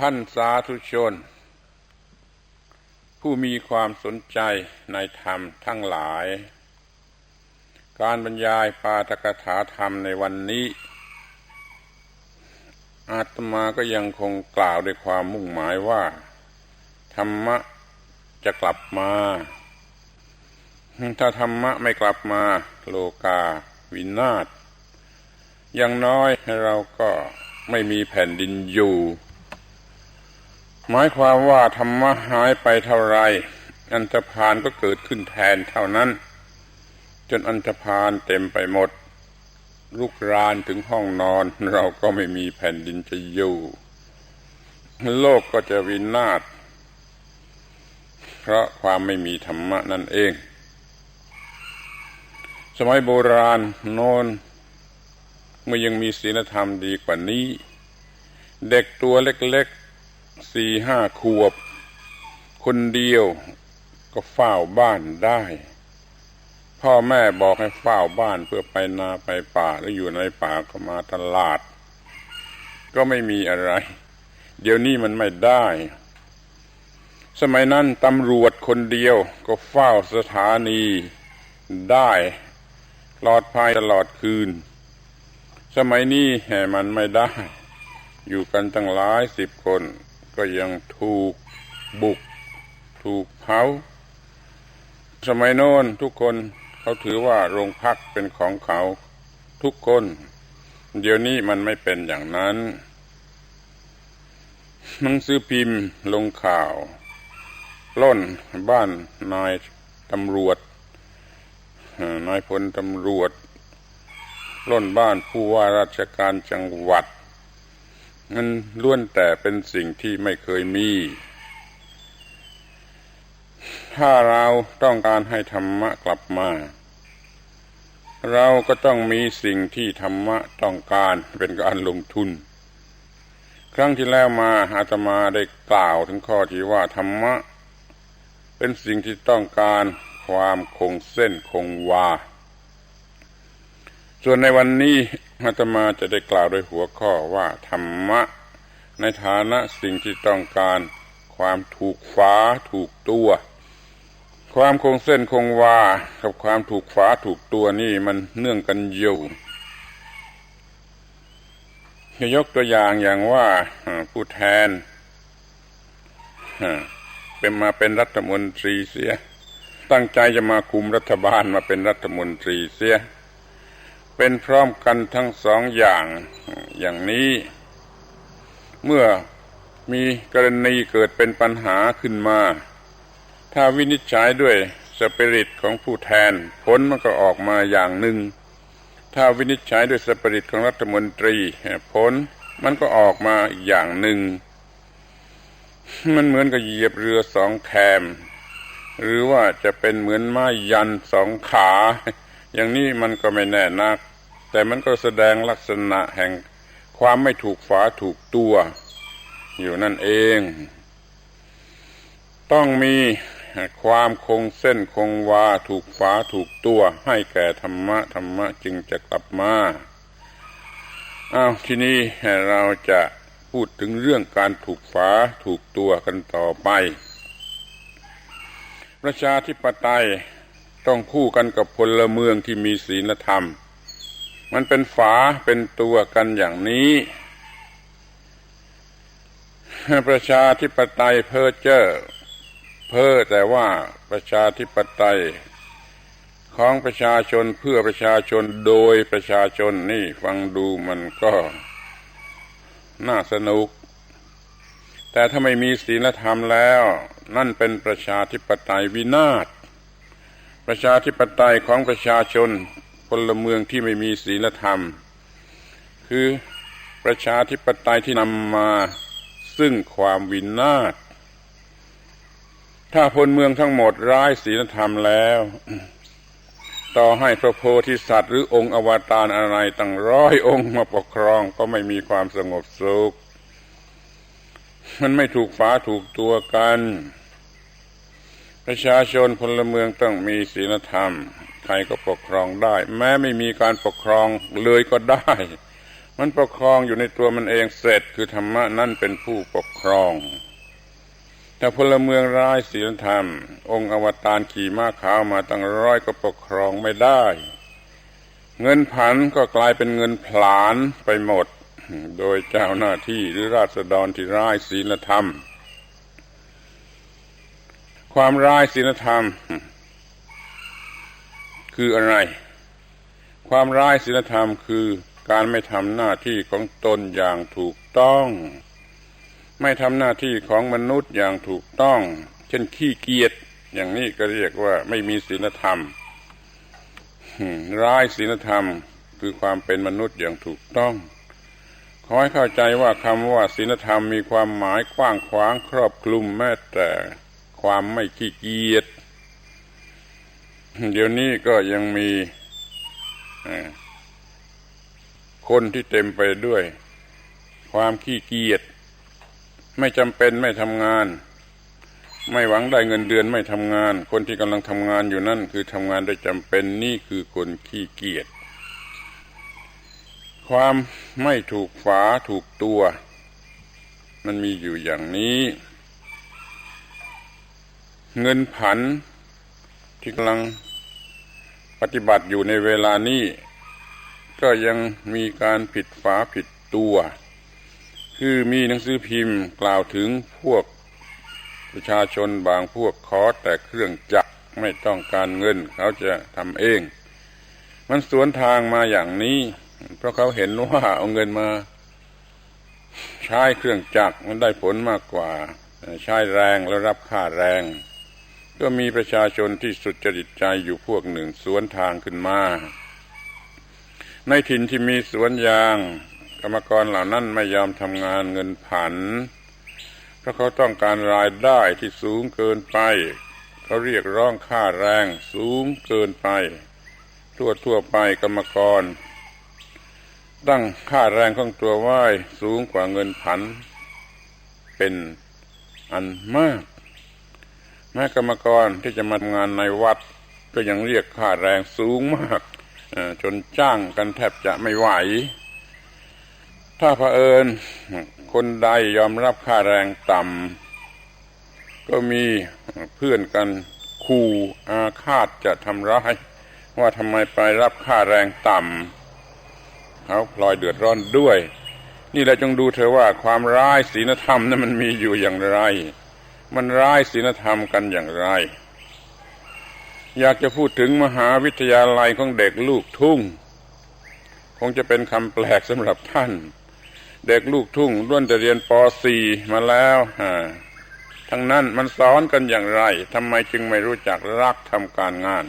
ท่านสาธุชน ผู้มีความสนใจในธรรมทั้งหลาย การบรรยายปาตกถาธรรมในวันนี้ อาตมาก็ยังคงกล่าวด้วยความมุ่งหมายว่า ธรรมะจะกลับมา ถ้าธรรมะไม่กลับมาโลกาวินาศอย่างน้อยเราก็ไม่มีแผ่นดินอยู่ หมายความว่าธรรมะหายไปเท่าไร อันธพาลก็เกิดขึ้นแทนเท่านั้น จนอันธพาลเต็มไปหมด ลุกรานถึงห้องนอน เราก็ไม่มีแผ่นดินจะอยู่ โลกก็จะวินาศเพราะความไม่มีธรรมะนั่นเอง สมัยโบราณโน้นเมื่อยังมีศีลธรรมดีกว่านี้ เด็กตัวเล็กๆ สี่ห้าขวบ คนเดียวก็เฝ้าบ้านได้ พ่อแม่บอกให้เฝ้าบ้านเพื่อไปนาไปป่าแล้วอยู่ในป่าก็มาตลาด ก็ไม่มีอะไร เดี๋ยวนี้มันไม่ได้ สมัยนั้นตำรวจคนเดียวก็เฝ้าสถานีได้ปลอดภัยตลอดคืน สมัยนี้แห่มันไม่ได้ อยู่กันตั้งหลายสิบคน ก็ยังถูกบุก ถูกเผา สมัยโน้นทุกคนเขาถือว่าโรงพักเป็นของเขาทุกคน เดี๋ยวนี้มันไม่เป็นอย่างนั้นหนังสือพิมพ์ลงข่าวล้นบ้านนายตำรวจนายพลตำรวจล้นบ้านผู้ว่าราชการจังหวัด มันล้วนแต่เป็นสิ่งที่ไม่เคยมี ถ้าเราต้องการให้ธรรมะกลับมา เราก็ต้องมีสิ่งที่ธรรมะต้องการเป็นการลงทุน ครั้งที่แล้วมาอาตมาได้กล่าวถึงข้อที่ว่าธรรมะ เป็นสิ่งที่ต้องการความคงเส้นคงวา ส่วนในวันนี้ อาตมาจะได้กล่าวโดยหัวข้อว่าธรรมะ ในฐานะสิ่งที่ต้องการความถูกฟ้าถูกตัว ความคงเส้นคงวากับความถูกฟ้าถูกตัวนี่มันเนื่องกันอยู่ยกตัวอย่างอย่างว่าผู้แทนเป็นมาเป็นรัฐมนตรีเสีย ตั้งใจจะมาคุมรัฐบาลมาเป็นรัฐมนตรีเสีย เป็นพร้อมกันทั้งสองอย่างอย่างนี้ เมื่อมีกรณีเกิดเป็นปัญหาขึ้นมา ถ้าวินิจฉัยด้วยสปิริตของผู้แทน ผลมันก็ออกมาอย่างหนึ่ง ถ้าวินิจฉัยด้วยสปิริตของรัฐมนตรี ผลมันก็ออกมาอีกอย่างหนึ่ง มันเหมือนกับเหยียบเรือสองแคม หรือว่าจะเป็นเหมือนไม้ยันสองขา อย่างนี้มันก็ไม่แน่นัก แต่มันก็แสดงลักษณะแห่งความไม่ถูกฝาถูกตัว อยู่นั่นเอง ต้องมีความคงเส้นคงวาถูกฝาถูกตัว ให้แก่ธรรมะธรรมะจึงจะกลับมาอ้าวทีนี้เราจะพูดถึงเรื่องการถูกฝาถูกตัวกันต่อไป ประชาธิปไตย ต้องคู่กันกับพลเมืองที่มีศีลธรรม มันเป็นฝาเป็นตัวกันอย่างนี้ ประชาธิปไตยเพ้อเจ้อเพ้อแต่ว่าประชาธิปไตยของประชาชนเพื่อประชาชนโดยประชาชนนี่ฟังดูมันก็น่าสนุก แต่ถ้าไม่มีศีลธรรมแล้ว นั่นเป็นประชาธิปไตยวินาศ ประชาธิปไตยของประชาชนพลเมืองที่ไม่มีศีลธรรม คือประชาธิปไตยที่นำมาซึ่งความวินาศถ้าพลเมืองทั้งหมดร้ายศีลธรรมแล้ว ต่อให้พระโพธิสัตว์หรือองค์อวตารอะไรตั้งร้อยองค์มาปกครองก็ไม่มีความสงบสุข มันไม่ถูกฟ้าถูกตัวกัน ประชาชนพลเมืองต้องมีศีลธรรม ใครก็ปกครองได้ แม้ไม่มีการปกครองเลยก็ได้ มันปกครองอยู่ในตัวมันเองเสร็จคือธรรมะนั่นเป็นผู้ปกครองแต่พลเมืองร้ายศีลธรรม องค์อวตารขี่ม้าขาวมาตั้งร้อยก็ปกครองไม่ได้ เงินผันก็กลายเป็นเงินผลาญไปหมด โดยเจ้าหน้าที่หรือราษฎรที่ร้ายศีลธรรม ความร้ายศีลธรรม คืออะไร ความร้ายศีลธรรมคือการไม่ทำหน้าที่ของตนอย่างถูกต้อง ไม่ทำหน้าที่ของมนุษย์อย่างถูกต้อง เช่นขี้เกียจอย่างนี้ก็เรียกว่าไม่มีศีลธรรมร้ายศีลธรรมคือความเป็นมนุษย์อย่างถูกต้องขอให้เข้าใจว่าคำว่าศีลธรรมมีความหมายกว้างขวางครอบคลุมแม้แต่ ความไม่ขี้เกียจเดี๋ยวนี้ก็ยังมีคนที่เต็มไปด้วย ความขี้เกียจไม่จำเป็นไม่ทำงาน ไม่หวังได้เงินเดือนไม่ทำงาน คนที่กำลังทำงานอยู่นั่นคือทำงานได้จำเป็นนี่คือคนขี้เกียจความไม่ถูกฝาถูกตัว มันมีอยู่อย่างนี้ เงินผันที่กำลังปฏิบัติอยู่ในเวลานี้ ก็ยังมีการผิดฝาผิดตัว คือมีหนังสือพิมพ์กล่าวถึงพวกประชาชนบางพวกขอแต่เครื่องจักรไม่ต้องการเงิน เขาจะทำเอง มันสวนทางมาอย่างนี้ เพราะเขาเห็นว่าเอาเงินมา ใช้เครื่องจักรมันได้ผลมากกว่า ใช้แรงแล้วรับค่าแรง ก็มีประชาชนที่สุดจริตใจอยู่พวกหนึ่งสวนทางขึ้นมา ในถิ่นที่มีสวนยาง กรรมกรเหล่านั้นไม่ยอมทำงานเงินผัน เพราะเขาต้องการรายได้ที่สูงเกินไป เขาเรียกร้องค่าแรงสูงเกินไป ทั่วทั่วไปกรรมกร ตั้งค่าแรงของตัวไหว้สูงกว่าเงินผัน เป็นอันมาก แม้กรรมกรที่จะมาทำงานในวัด ก็ยังเรียกค่าแรงสูงมากจนจ้างกันแทบจะไม่ไหว ถ้าเผอิญคนใดยอมรับค่าแรงต่ำก็มีเพื่อนกันคู่อาฆาตจะทำร้ายว่าทำไมไปรับค่าแรงต่ำเขาพลอยเดือดร้อนด้วย นี่เราจงดูเธอว่าความร้ายศีลธรรมนั้นมันมีอยู่อย่างไร มันร้ายศีลธรรมกันอย่างไร อยากจะพูดถึงมหาวิทยาลัยของเด็กลูกทุ่ง คงจะเป็นคำแปลกสำหรับท่าน เด็กลูกทุ่งล้วนจะเรียนป .4 มาแล้วทั้งนั้นมันสอนกันอย่างไรทำไมจึงไม่รู้จักรักทำการงาน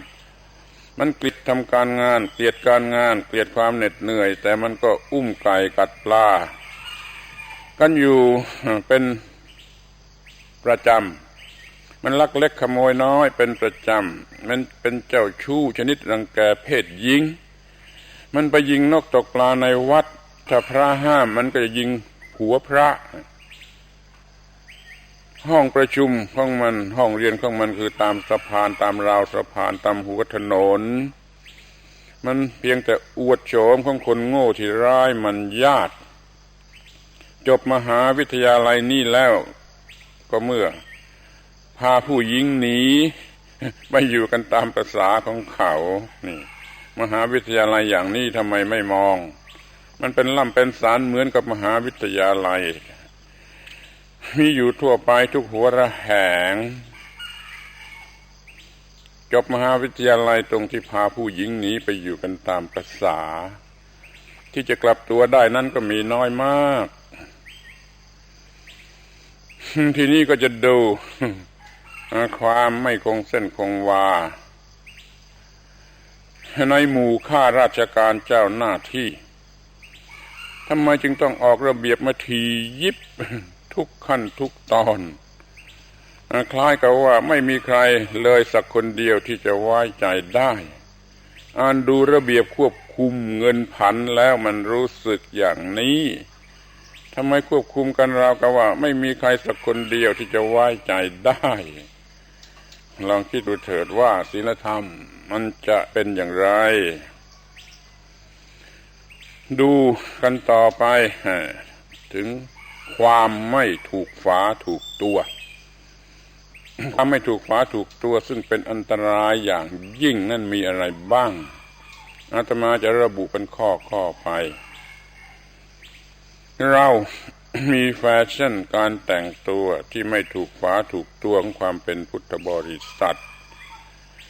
มันกลิดทำการงาน เกลียดการงาน เกลียดความเหน็ดเหนื่อย แต่มันก็อุ้มไก่กัดปลากันอยู่เป็น ประจำมันลักเล็กขโมยน้อยเป็นประจำมันเป็นเจ้าชู้ชนิดรังแกเพศหญิง มันไปยิงนกตกปลาในวัดถ้าพระห้ามมันก็จะยิงหัวพระ ห้องประชุมของมันห้องเรียนของมันคือตามสะพานตามราวสะพานตามหัวถนน มันเพียงแต่อวดโฉมของคนโง่ที่ร้ายมันญาติ จบมหาวิทยาลัยนี่แล้ว ก็เมื่อ พาผู้หญิงหนีไปอยู่กันตามภาษาของเขานี่ มหาวิทยาลัยอย่างนี้ทำไมไม่มอง มันเป็นล่ำเป็นสารเหมือนกับมหาวิทยาลัย มีอยู่ทั่วไปทุกหัวระแหง จบมหาวิทยาลัยตรงที่พาผู้หญิงหนีไปอยู่กันตามภาษา ที่จะกลับตัวได้นั่นก็มีน้อยมาก ทีนี้ก็จะดูความไม่คงเส้นคงวา ในหมู่ข้าราชการเจ้าหน้าที่ทำไมจึงต้องออกระเบียบมาทียิบทุกขั้นทุกตอน คล้ายกับว่าไม่มีใครเลยสักคนเดียวที่จะไว้ใจได้อ่านดูระเบียบควบคุมเงินผันแล้วมันรู้สึกอย่างนี้ ทำไมควบคุมกันเรากับว่า ไม่มีใครสักคนเดียวที่จะไว้ใจได้ ลองคิดดูเถิดว่าศีลธรรมมันจะเป็นอย่างไร ดูกันต่อไป ถึงความไม่ถูกฝาถูกตัวความไม่ถูกฝาถูกตัวซึ่งเป็นอันตรายอย่างยิ่งนั่นมีอะไรบ้างอาตมาจะระบุเป็นข้อข้อไป เรามีแฟชั่นการแต่งตัวที่ไม่ถูกฝาถูกตัวของความเป็นพุทธบริษัท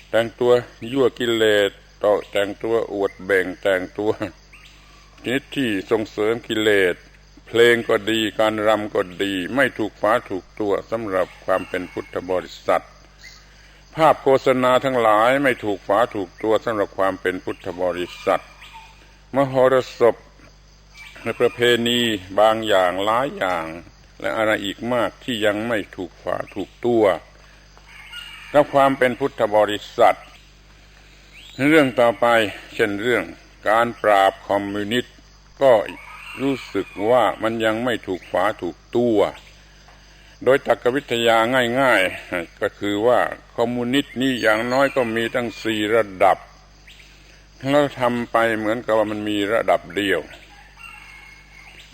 แต่งตัวยั่วกิเลสต่อแต่งตัวอวดเบ่งแต่งตัวนิดที่ส่งเสริมกิเลส เพลงก็ดีการรำก็ดี ไม่ถูกฟ้าถูกตัวสำหรับความเป็นพุทธบริษัท ภาพโฆษณาทั้งหลายไม่ถูกฟ้าถูกตัวสำหรับความเป็นพุทธบริษัท มหรสพ ในประเพณีบางอย่างหลายอย่าง และอะไรอีกมากที่ยังไม่ถูกฝาถูกตัว และความเป็นพุทธบริษัท เรื่องต่อไปเช่นเรื่องการปราบคอมมิวนิสต์ก็รู้สึกว่ามันยังไม่ถูกฝาถูกตัว โดยตรรกวิทยาง่ายๆ ก็คือว่าคอมมิวนิสต์นี่อย่างน้อยก็มีตั้งสี่ระดับ แล้วทำไปเหมือนกับว่ามันมีระดับเดียว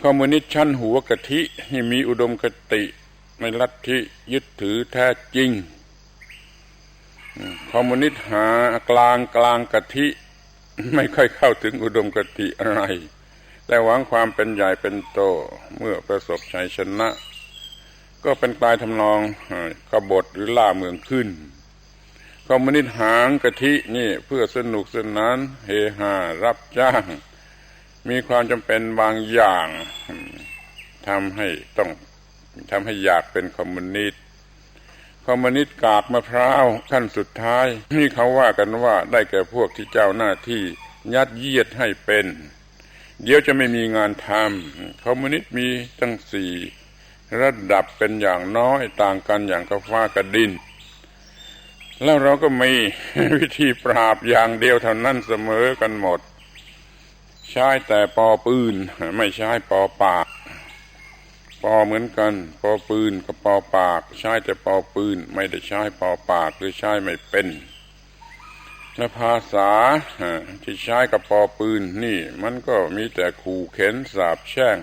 คอมมิวนิสต์ชั้นหัวกะทิที่มีอุดมคติในลัทธิยึดถือแท้จริงคอมมิวนิสต์หากลางกลางกะทิไม่ค่อยเข้าถึงอุดมคติอะไร แต่หวังความเป็นใหญ่เป็นโตเมื่อประสบชัยชนะ ก็เป็นกลายทำนองกบฏหรือล่าเมืองขึ้นคอมมินิสต์หางกะทินี่เพื่อสนุกสนานเฮฮารับจ้าง มีความจำเป็นบางอย่างทำให้ต้องทำให้อยากเป็นคอมมิวนิสต์คอมมิวนิสต์กากมะพร้าวขั้นสุดท้ายนี่เขาว่ากันว่าได้แก่พวกที่เจ้าหน้าที่ยัดเยียดให้เป็น เดี๋ยวจะไม่มีงานทำคอมมิวนิสต์มีตั้งสี่ระดับเป็นอย่างน้อยต่างกันอย่างกระฟ้ากระดิน แล้วเราก็มีวิธีปราบอย่างเดียวเท่านั้นเสมอกันหมด ใช้แต่ปอปืน ไม่ใช้ปอปากปอเหมือนกัน ปอปืนกับปอปาก ใช้แต่ปอปืน ไม่ได้ใช้ปอปากหรือใช้ไม่เป็น และภาษาที่ใช้กับปอปืนนี่ มันก็มีแต่ขู่เข็นสาบแช่ง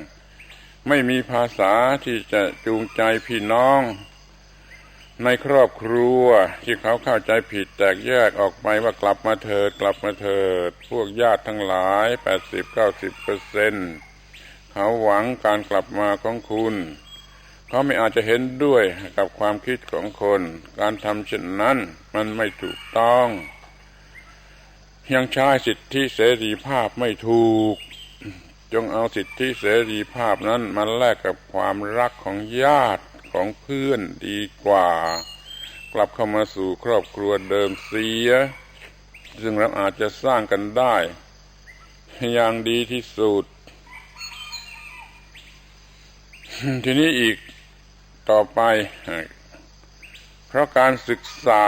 ไม่มีภาษาที่จะจูงใจพี่น้อง ในครอบครัวที่เขาเข้าใจผิดแตกแยกออกไปว่ากลับมาเถิดกลับมาเถิด พวกญาติทั้งหลาย80-90%เปอร์เซ็นเขาหวังการกลับมาของคุณ เขาไม่อาจจะเห็นด้วยกับความคิดของคน การทำเช่นนั้นมันไม่ถูกต้อง ยังใช้สิทธิเสรีภาพไม่ถูก จงเอาสิทธิเสรีภาพนั้นมาแลกกับความรักของญาติ ของเพื่อนดีกว่า กลับเข้ามาสู่ครอบครัวเดิมเสีย ซึ่งเราอาจจะสร้างกันได้ อย่างดีที่สุด ทีนี้อีกต่อไป เพราะการศึกษา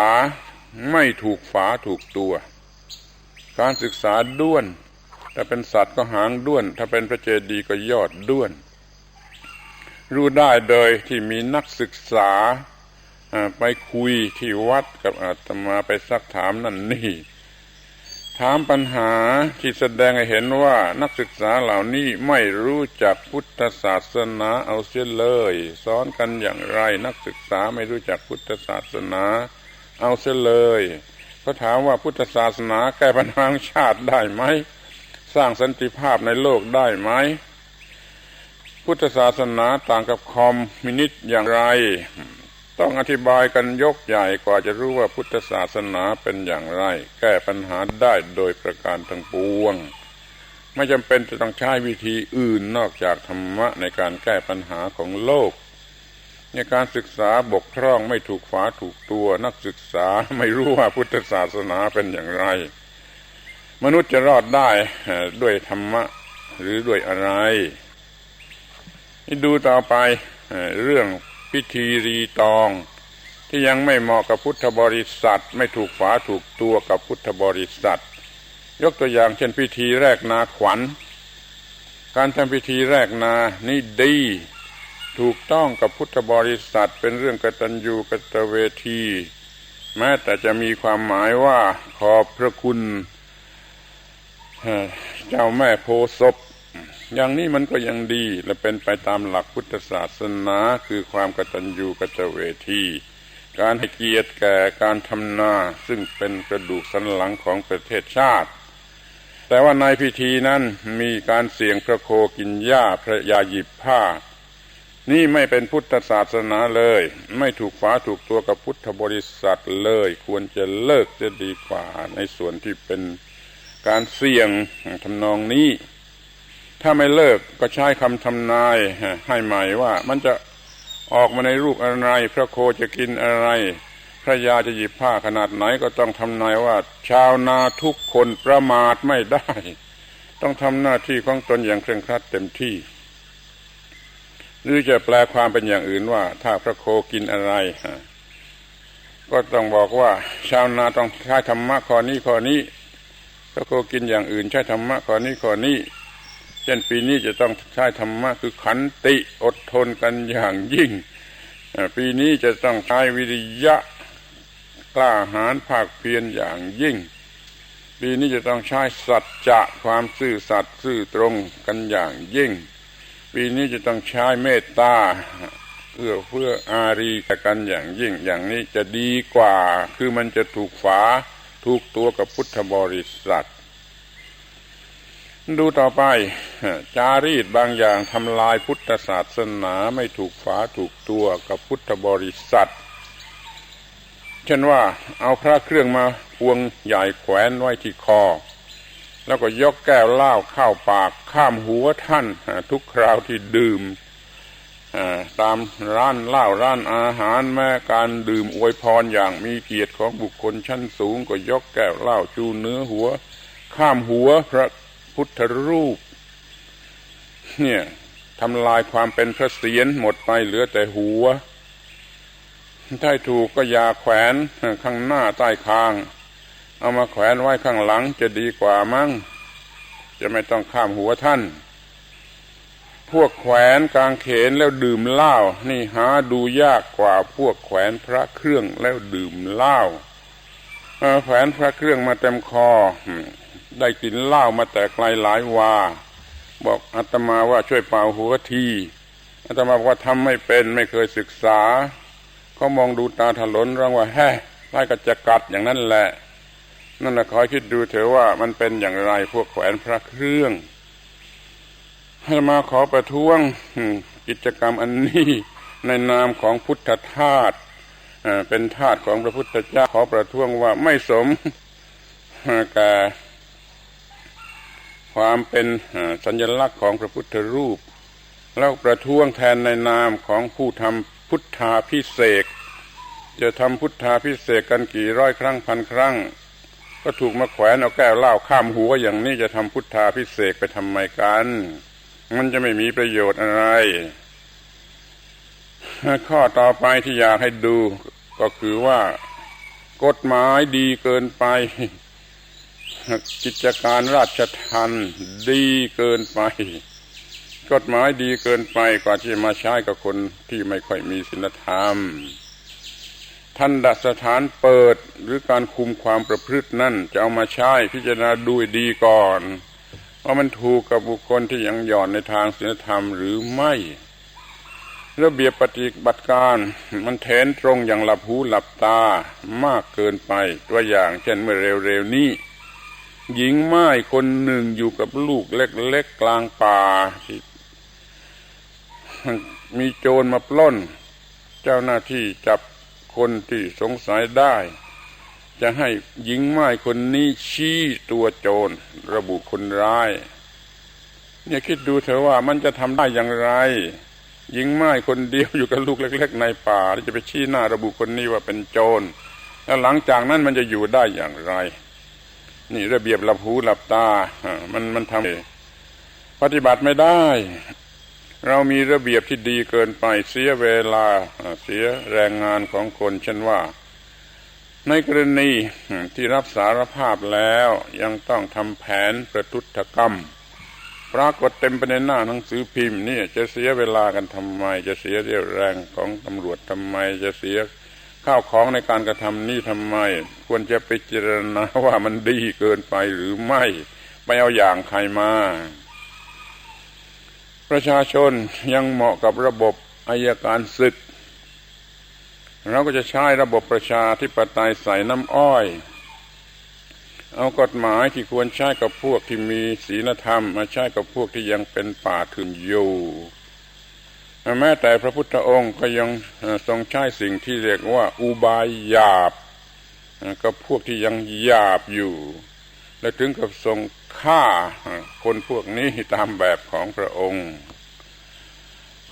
ไม่ถูกฝาถูกตัว การศึกษาด้วน ถ้าเป็นสัตว์ก็หางด้วน ถ้าเป็นพระเจดีย์ก็ยอดด้วน รู้ได้โดยที่มีนักศึกษาไปคุยที่วัดกับอาตมาไปซักถามนั่นนี่ ถามปัญหาที่แสดงให้เห็นว่านักศึกษาเหล่านี้ไม่รู้จักพุทธศาสนาเอาเสียเลย สอนกันอย่างไรนักศึกษาไม่รู้จักพุทธศาสนาเอาเสียเลยเขาถามว่าพุทธศาสนาแก้ปัญหาชาติได้ไหม สร้างสันติภาพในโลกได้ไหม พุทธศาสนาต่างกับคอมมินิสต์อย่างไร ต้องอธิบายกันยกใหญ่กว่าจะรู้ว่าพุทธศาสนาเป็นอย่างไร แก้ปัญหาได้โดยประการทั้งปวง ไม่จำเป็นจะต้องใช้วิธีอื่นนอกจากธรรมะในการแก้ปัญหาของโลกในการศึกษาบกพร่องไม่ถูกฝาถูกตัวนักศึกษาไม่รู้ว่าพุทธศาสนาเป็นอย่างไร มนุษย์จะรอดได้ด้วยธรรมะหรือด้วยอะไร ดูต่อไปเรื่องพิธีรีตอง ที่ยังไม่เหมาะกับพุทธบริษัท ไม่ถูกฝาถูกตัวกับพุทธบริษัท ยกตัวอย่างเช่นพิธีแรกนาขวัญ การทำพิธีแรกนานี่ดีถูกต้องกับพุทธบริษัทเป็นเรื่องกตัญญูกตเวที แม้แต่จะมีความหมายว่าขอบพระคุณเจ้าแม่โพศพ อย่างนี้มันก็ยังดีและเป็นไปตามหลักพุทธศาสนาคือความกตัญญูกตเวที การให้เกียรติแก่การทำนาซึ่งเป็นกระดูกสันหลังของประเทศชาติ แต่ว่าในพิธีนั้นมีการเสี่ยงพระโคกินหญ้าพระยาหยิบผ้า นี่ไม่เป็นพุทธศาสนาเลย ไม่ถูกฝาถูกตัวกับพุทธบริษัทเลย ควรจะเลิกจะดีกว่าในส่วนที่เป็นการเสี่ยงทำนองนี้ ถ้าไม่เลิกก็ใช้คำทำนายให้ใหม่ว่า มันจะออกมาในรูปอะไร พระโคจะกินอะไร พระยาจะหยิบผ้าขนาดไหนก็ต้องทำนายว่า ชาวนาทุกคนประมาทไม่ได้ ต้องทำหน้าที่ของตนอย่างเคร่งครัดเต็มที่ หรือจะแปลความเป็นอย่างอื่นว่า ถ้าพระโคกินอะไรก็ต้องบอกว่า ชาวนาต้องใช้ธรรมะข้อนี้ข้อนี้ พระโคกินอย่างอื่นใช้ธรรมะข้อนี้ข้อนี้ เช่นปีนี้จะต้องใช้ธรรมะคือขันติอดทนกันอย่างยิ่ง ปีนี้จะต้องใช้วิริยะกล้าหาญภาคเพียรอย่างยิ่ง ปีนี้จะต้องใช้สัจจะความซื่อสัตย์ซื่อตรงกันอย่างยิ่ง ปีนี้จะต้องใช้เมตตาเพื่อเพื่ออารีกันอย่างยิ่ง อย่างนี้จะดีกว่า คือมันจะถูกฝาถูกตัวกับพุทธบริษัท ดูต่อไป จารีตบางอย่างทำลายพุทธศาสนาไม่ถูกฝาถูกตัวกับพุทธบริษัทเช่นว่าเอาพระเครื่องมาพวงใหญ่แขวนไว้ที่คอ แล้วก็ยกแก้วเหล้าเข้าปากข้ามหัวท่านทุกคราวที่ดื่มตามร้านเหล้าร้านอาหารแม้การดื่มอวยพรอย่างมีเกียรติของบุคคลชั้นสูงก็ยกแก้วเหล้าจูเนื้อหัว ข้ามหัวพระ พุทธรูป เนี่ยทำลายความเป็นพระเศียรหมดไปเหลือแต่หัว ถ้าถูกก็ยาแขวนข้างหน้าใต้คาง เอามาแขวนไว้ข้างหลังจะดีกว่ามั้งจะไม่ต้องข้ามหัวท่าน พวกแขวนกลางเขนแล้วดื่มเหล้านี่หาดูยากกว่าพวกแขวนพระเครื่องแล้วดื่มเหล้าแขวนพระเครื่องมาเต็มคอ ได้กินเหล้ามาแต่ไกลหลายวา บอกอาตมาว่าช่วยเป่าหัวทีอาตมาบอกว่าทำไม่เป็นไม่เคยศึกษาเขามองดูตาถลนร้องว่าแฮ่ไล่กระจกัดอย่างนั้นแหละ นั่นแหละคอยคิดดูเถอะว่ามันเป็นอย่างไรพวกแขวนพระเครื่องให้มาขอประท้วงกิจกรรมอันนี้ในนามของพุทธทาสเป็นทาสของพระพุทธเจ้าขอประท้วงว่าไม่สมกับ ความเป็นสัญลักษณ์ของพระพุทธรูป แล้วประท้วงแทนในนามของผู้ทำพุทธาพิเศษจะทำพุทธาพิเศษกันกี่ร้อยครั้งพันครั้ง ก็ถูกมาแขวนเอาแก้วเหล้าข้ามหัวอย่างนี้จะทำพุทธาพิเศษไปทำไมกัน มันจะไม่มีประโยชน์อะไร ข้อต่อไปที่อยากให้ดูก็คือว่ากฎหมายดีเกินไป กิจการราชทันดีเกินไป กฎหมายดีเกินไปกว่าที่มาใช้กับคนที่ไม่ค่อยมีศีลธรรมท่านดัสถานเปิดหรือการคุมความประพฤตินั่นจะเอามาใช้พิจารณาดูดีก่อนว่ามันถูกกับบุคคลที่ยังหย่อนในทางศีลธรรมหรือไม่ระเบียบปฏิบัติการมันแทนตรงอย่างหลับหูหลับตามากเกินไปตัวอย่างเช่นเมื่อเร็วๆนี้ หญิงไม้คนหนึ่งอยู่กับลูกเล็กๆกลางป่า มีโจรมาปล้น เจ้าหน้าที่จับคนที่สงสัยได้ จะให้หญิงไม้คนนี้ชี้ตัวโจร ระบุคนร้าย เนี่ยคิดดูเถอะว่ามันจะทำได้อย่างไร หญิงไม้คนเดียวอยู่กับลูกเล็ก ๆ ในป่าจะไปชี้หน้าระบุคนนี้ว่าเป็นโจร แล้วหลังจากนั้นมันจะอยู่ได้อย่างไร นี่ระเบียบหลับหูหลับตา มันมันทำปฏิบัติไม่ได้ เรามีระเบียบที่ดีเกินไปเสียเวลาเสียแรงงานของคนเช่นว่า ในกรณีที่รับสารภาพแล้วยังต้องทำแผนประทุษกรรม ปรากฏเต็มไปในหน้าหนังสือพิมพ์นี่จะเสียเวลากันทำไม จะเสียเรี่ยวแรงของตำรวจทำไมจะเสีย ข้าวของในการกระทำนี่ทำไม ควรจะไปเจรณาว่ามันดีเกินไปหรือไม่ ไม่เอาอย่างใครมา ประชาชนยังเหมาะกับระบบอายการศึก เราก็จะใช้ระบบประชาธิปไตยใส่น้ำอ้อย เอากฎหมายที่ควรใช้กับพวกที่มีศีลธรรม มาใช้กับพวกที่ยังเป็นป่าถึงอยู่ แม้แต่พระพุทธองค์ก็ยังทรงใช้สิ่งที่เรียกว่า อุบายหยาบกับพวกที่ยังหยาบอยู่ และถึงกับทรงฆ่าคนพวกนี้ตามแบบของพระองค์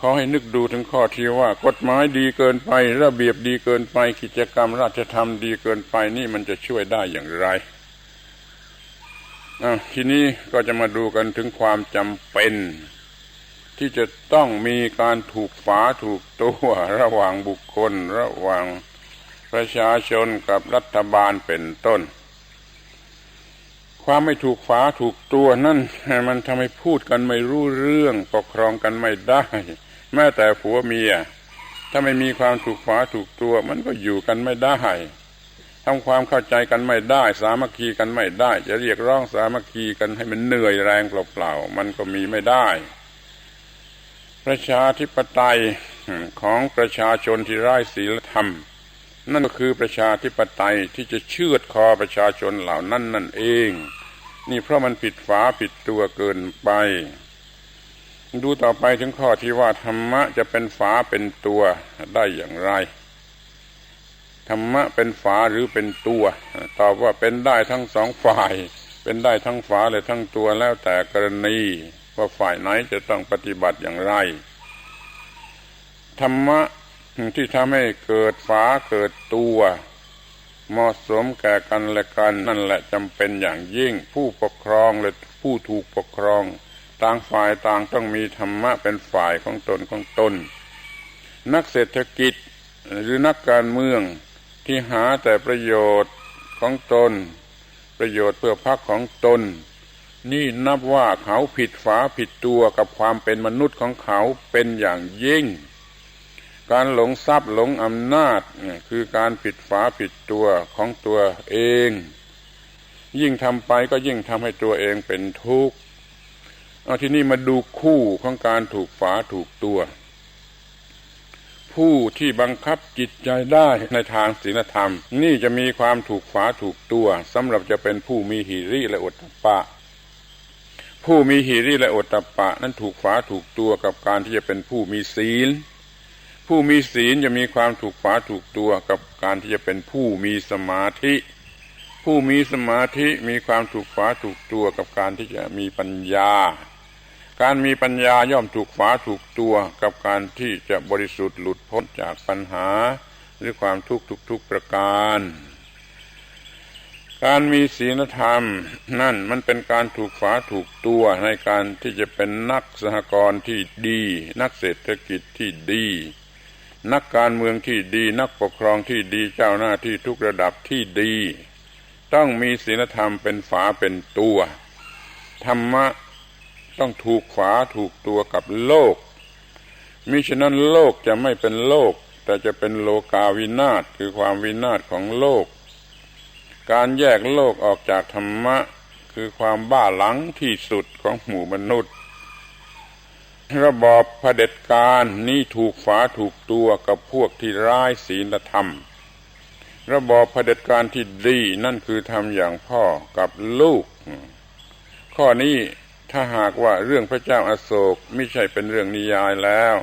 ขอให้นึกดูถึงข้อที่ว่ากฎหมายดีเกินไป ระเบียบดีเกินไปกิจกรรมราชธรรมดีเกินไปนี่มันจะช่วยได้อย่างไรทีนี้ก็จะมาดูกันถึงความจำเป็น ที่จะต้องมีการถูกฝาถูกตัวระหว่างบุคคลระหว่างประชาชนกับรัฐบาลเป็นต้น ความไม่ถูกฝาถูกตัวนั่นมันทำให้พูดกันไม่รู้เรื่องปกครองกันไม่ได้ แม้แต่ผัวเมีย ถ้าไม่มีความถูกฝาถูกตัว มันก็อยู่กันไม่ได้ทำความเข้าใจกันไม่ได้ สามัคคีกันไม่ได้ จะเรียกร้องสามัคคีกันให้มันเหนื่อยแรงเปล่าๆมันก็มีไม่ได้ ประชาธิปไตยของประชาชนที่ไร้ศีลธรรม นั่นก็คือประชาธิปไตยที่จะเชือดคอประชาชนเหล่านั้นนั่นเอง นี่เพราะมันผิดฝาผิดตัวเกินไป ดูต่อไปถึงข้อที่ว่าธรรมะจะเป็นฝาเป็นตัวได้อย่างไรธรรมะเป็นฝาหรือเป็นตัว ตอบว่าเป็นได้ทั้งสองฝ่าย เป็นได้ทั้งฝาและทั้งตัวแล้วแต่กรณี ว่าฝ่ายไหนจะต้องปฏิบัติอย่างไร ธรรมะที่ทำให้เกิดฝาเกิดตัวเหมาะสมแก่กันและกันนั่นแหละจำเป็นอย่างยิ่งผู้ปกครองและผู้ถูกปกครอง ต่างฝ่ายต่างต้องมีธรรมะเป็นฝ่ายของตนของตน นักเศรษฐกิจหรือนักการเมืองที่หาแต่ประโยชน์ของตน ประโยชน์เพื่อพักของตน นี่นับว่าเขาผิดฝาผิดตัวกับความเป็นมนุษย์ของเขาเป็นอย่างยิ่ง การหลงทรัพย์หลงอำนาจคือการผิดฝาผิดตัวของตัวเอง ยิ่งทำไปก็ยิ่งทำให้ตัวเองเป็นทุกข์เอาที่นี่มาดูคู่ของการถูกฝาถูกตัว ผู้ที่บังคับจิตใจได้ในทางศีลธรรม นี่จะมีความถูกฝาถูกตัวสำหรับจะเป็นผู้มีหิริและอดปะ ผู้มีหิริและอดปะ นั้นถูกฝาถูกตัวกับการที่จะเป็นผู้มีศีล ผู้มีศีลจะมีความถูกฝาถูกตัวกับการที่จะเป็นผู้มีสมาธิ ผู้มีสมาธิมีความถูกฝาถูกตัวกับการที่จะมีปัญญา การมีปัญญาย่อมถูกฝาถูกตัวกับการที่จะบริสุทธิ์หลุดพ้นจากปัญหา หรือความทุกข์ทุกๆประการ การมีศีลธรรมนั่นมันเป็นการถูกฝาถูกตัวในการที่จะเป็นนักสหกรณ์ที่ดี นักเศรษฐกิจที่ดี นักการเมืองที่ดี นักปกครองที่ดีเจ้าหน้าที่ทุกระดับที่ดี ต้องมีศีลธรรมเป็นฝาเป็นตัว ธรรมะต้องถูกฝาถูกตัวกับโลกมิฉะนั้นโลกจะไม่เป็นโลก แต่จะเป็นโลกาวินาศคือความวินาศของโลก การแยกโลกออกจากธรรมะ คือความบ้าหลังที่สุดของหมู่มนุษย์ ระบอบเผด็จการนี่ถูกฝาถูกตัวกับพวกที่ร้ายศีลธรรม ระบอบเผด็จการที่ดีนั่นคือทำอย่างพ่อกับลูก ข้อนี้ถ้าหากว่าเรื่องพระเจ้าอาโศกไม่ใช่เป็นเรื่องนิยายแล้ว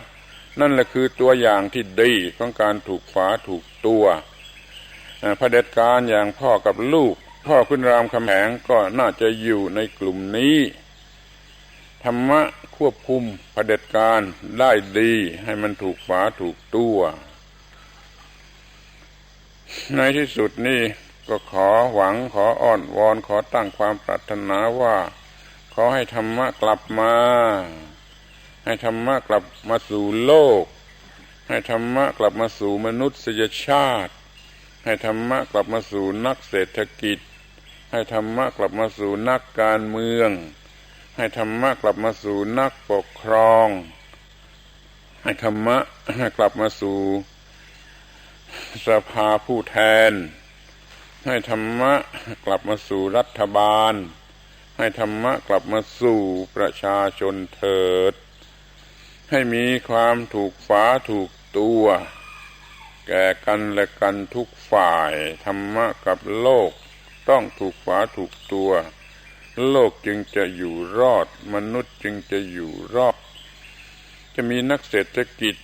นั่นแหละคือตัวอย่างที่ดีของการถูกฝาถูกตัว เผด็จการอย่างพ่อกับลูก พ่อคุณรามคำแหงก็น่าจะอยู่ในกลุ่มนี้ธรรมะควบคุมเผด็จการได้ดีให้มันถูกฝาถูกตัว ในที่สุดนี่ก็ขอหวังขออ้อนวอนขอตั้งความปรารถนาว่า ขอให้ธรรมะกลับมา ให้ธรรมะกลับมาสู่โลก ให้ธรรมะกลับมาสู่มนุษยชาติ ให้ธรรมะกลับมาสู่นักเศรษฐกิจ ให้ธรรมะกลับมาสู่นักการเมือง ให้ธรรมะกลับมาสู่นักปกครอง ให้ธรรมะกลับมาสู่สภาผู้แทน ให้ธรรมะกลับมาสู่รัฐบาล ให้ธรรมะกลับมาสู่ประชาชนเถิด ให้มีความถูกฝาถูกตัว แก่กันและกันทุกฝ่าย ธรรมะกับโลก ต้องถูกฝาถูกตัว โลกจึงจะอยู่รอด มนุษย์จึงจะอยู่รอด จะมีนักเศรษฐกิจ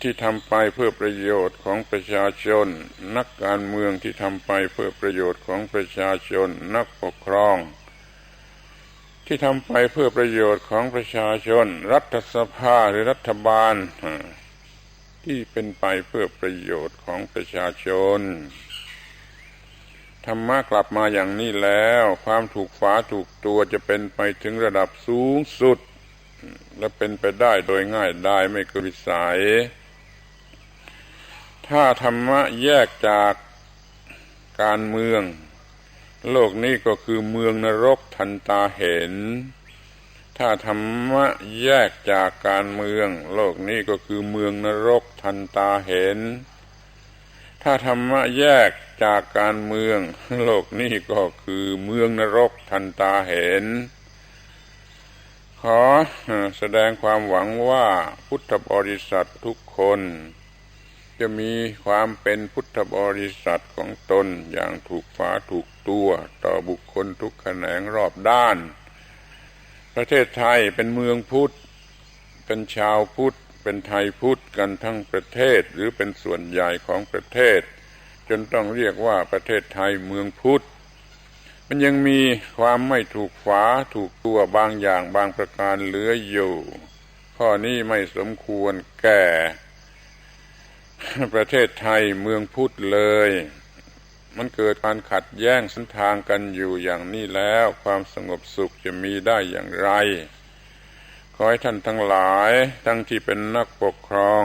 ที่ทำไปเพื่อประโยชน์ของประชาชน นักการเมืองที่ทำไปเพื่อประโยชน์ของประชาชน นักปกครอง ที่ทำไปเพื่อประโยชน์ของประชาชน รัฐสภาหรือรัฐบาล ที่เป็นไปเพื่อประโยชน์ของประชาชน ธรรมะกลับมาอย่างนี้แล้ว ความถูกฝาถูกตัวจะเป็นไปถึงระดับสูงสุด และเป็นไปได้โดยง่ายได้ไม่เกินวิสัย ถ้าธรรมะแยกจากการเมือง โลกนี้ก็คือเมืองนรกทันตาเห็น ถ้าธรรมะแยกจากการเมือง โลกนี้ก็คือเมืองนรกทันตาเห็น ถ้าธรรมะแยกจากการเมือง โลกนี้ก็คือเมืองนรกทันตาเห็น ขอแสดงความหวังว่าพุทธบริษัททุกคน จะมีความเป็นพุทธบริษัทของตนอย่างถูกฝาถูกตัวต่อบุคคลทุกแขนงรอบด้าน ประเทศไทยเป็นเมืองพุทธ เป็นชาวพุทธ เป็นไทยพุทธกันทั้งประเทศหรือเป็นส่วนใหญ่ของประเทศ จนต้องเรียกว่าประเทศไทยเมืองพุทธ มันยังมีความไม่ถูกฝาถูกตัวบางอย่างบางประการเหลืออยู่ ข้อนี้ไม่สมควรแก่ ประเทศไทยเมืองพุทธเลย มันเกิดการขัดแย้งสันทางกันอยู่อย่างนี้แล้ว ความสงบสุขจะมีได้อย่างไร ขอให้ท่านทั้งหลายทั้งที่เป็นนักปกครอง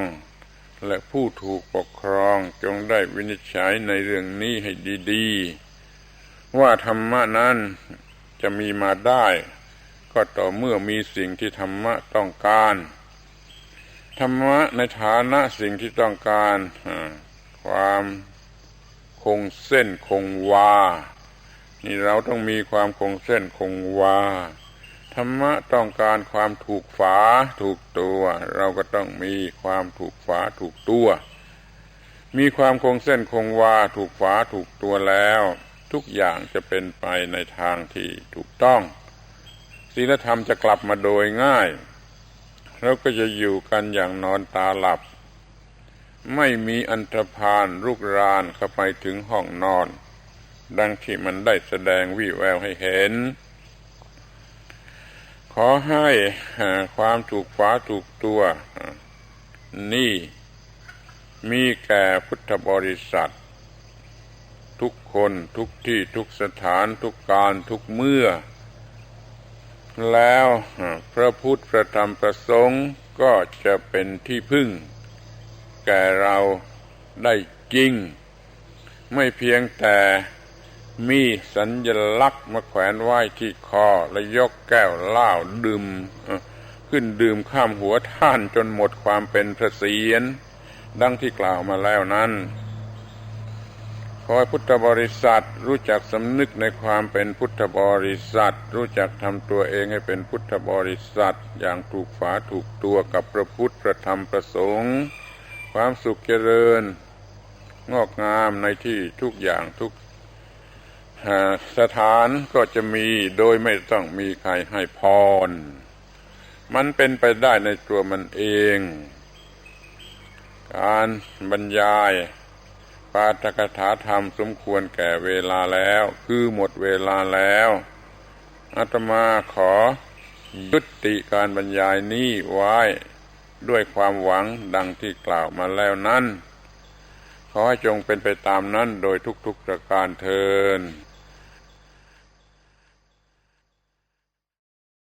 และผู้ถูกปกครองจงได้วินิจฉัยในเรื่องนี้ให้ดี ๆ ว่าธรรมะนั้นจะมีมาได้ ก็ต่อเมื่อมีสิ่งที่ธรรมะต้องการธรรมะในฐานะสิ่งที่ต้องการความ คงเส้นคงวา นี่เราต้องมีความคงเส้นคงวา ธรรมะต้องการความถูกฝาถูกตัว เราก็ต้องมีความถูกฝาถูกตัว มีความคงเส้นคงวาถูกฝาถูกตัวแล้ว ทุกอย่างจะเป็นไปในทางที่ถูกต้องศีลธรรมจะกลับมาโดยง่ายเราก็จะอยู่กันอย่างนอนตาหลับ ไม่มีอันธพาลรุกรานเข้าไปถึงห้องนอน ดังที่มันได้แสดงวิแววให้เห็น ขอให้ความถูกฟ้าถูกตัว นี่มีแก่พุทธบริษัท ทุกคนทุกที่ทุกสถานทุกการทุกเมื่อ แล้วพระพุทธพระธรรมพระสงฆ์ก็จะเป็นที่พึ่ง แก่เราได้จริง ไม่เพียงแต่มีสัญญลักษณ์มาแขวนไว้ที่คอและยกแก้วเหล้าดื่มขึ้นดื่มข้ามหัวท่านจนหมดความเป็นพระเศียรดังที่กล่าวมาแล้วนั้น ขอให้พุทธบริษัทรู้จักสำนึกในความเป็นพุทธบริษัท รู้จักทำตัวเองให้เป็นพุทธบริษัท อย่างถูกฝาถูกตัวกับพระพุทธพระธรรมพระสงฆ์ ความสุขเจริญ งอกงามในที่ทุกอย่างทุกสถานก็จะมีโดยไม่ต้องมีใครให้พร มันเป็นไปได้ในตัวมันเอง การบรรยายปาฐกถาธรรมสมควรแก่เวลาแล้ว คือหมดเวลาแล้วอาตมาขอยุติการบรรยายนี้ไว้ ด้วยความหวังดังที่กล่าวมาแล้วนั้น ขอให้จงเป็นไปตามนั้นโดยทุกๆประการเทิน